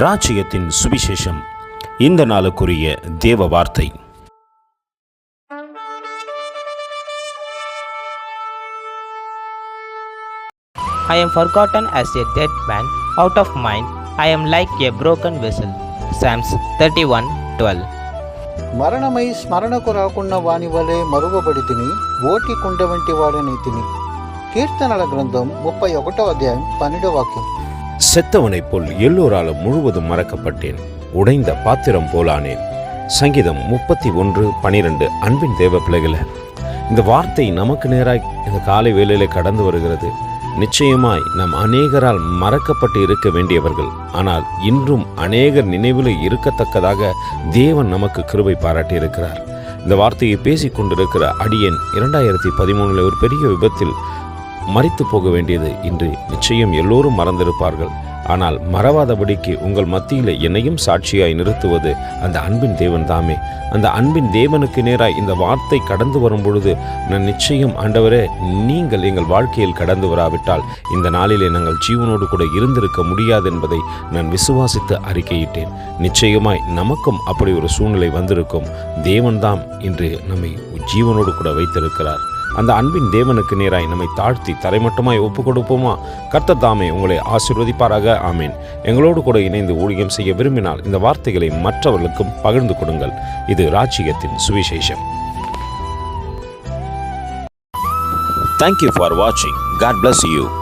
ராஜ்யத்தின் சுவிசேஷம் இந்த நாளுக்குரிய தேவ வார்த்தை I am forgotten as a dead man, out of mind, I am like a broken vessel. Psalms 31 12. మరణమై స్మరణకు రాకున్న వాని వలె మరుగుపడి తిని ఓటి కుండ వంటి వాడని తిని కీర్తనల గ్రంథం ముప్పై ఒకటో అధ్యాయం పన్నెండో వాక్యం செத்தவனைப் போல் எல்லோராலும் முழுவதும் மறக்கப்பட்டேன். உடைந்த பாத்திரம் போலானேன் சங்கீதம் முப்பத்தி ஒன்று பனிரெண்டு அன்பின் தேவ பிள்ளைகளை இந்த வார்த்தை நமக்கு நேராய் இந்த காலை வேளையிலே கடந்து வருகிறது. நிச்சயமாய் நாம் அநேகரால் மறக்கப்பட்டு இருக்க வேண்டியவர்கள் ஆனால் இன்றும் அநேகர் நினைவில் இருக்கத்தக்கதாக தேவன் நமக்கு கிருபை பாராட்டியிருக்கிறார். இந்த வார்த்தையை பேசிக் கொண்டிருக்கிற அடியேன் இரண்டாயிரத்தி பதிமூணுல ஒரு பெரிய விபத்தில் மறித்து போக வேண்டியது இன்று நிச்சயம் எல்லோரும் மறந்திருப்பார்கள். ஆனால் மறவாதபடிக்கு உங்கள் மத்தியில் என்னையும் சாட்சியாய் நிறுத்துவது அந்த அன்பின் தேவன் தாமே. அந்த அன்பின் தேவனுக்கு நேராய் இந்த வார்த்தை கடந்து வரும் பொழுது நான் நிச்சயம் ஆண்டவரே நீங்கள் எங்கள் வாழ்க்கையில் கடந்து வராவிட்டால் இந்த நாளிலே நாங்கள் ஜீவனோடு கூட இருந்திருக்க முடியாது என்பதை நான் விசுவாசித்து அறிக்கையிட்டேன். நிச்சயமாய் நமக்கும் அப்படி ஒரு சூழ்நிலை வந்திருக்கும். தேவன்தாம் இன்று நம்மை ஜீவனோடு கூட வைத்திருக்கிறார். அந்த அன்பின் தேவனுக்கு நேராய் நம்மை தாழ்த்தி தரைமட்டமாய் ஒப்பு கொடுப்போமா கர்த்தர் தாமே உங்களை ஆசீர்வதிப்பாராக. ஆமேன். எங்களோடு கூட இணைந்து ஊழியம் செய்ய விரும்பினால் இந்த வார்த்தைகளை மற்றவர்களுக்கும் பகிர்ந்து கொடுங்கள். இது ராஜ்யத்தின் சுவிசேஷம். தேங்க்யூ ஃபார் வாட்சிங் காட் பிளஸ் யூ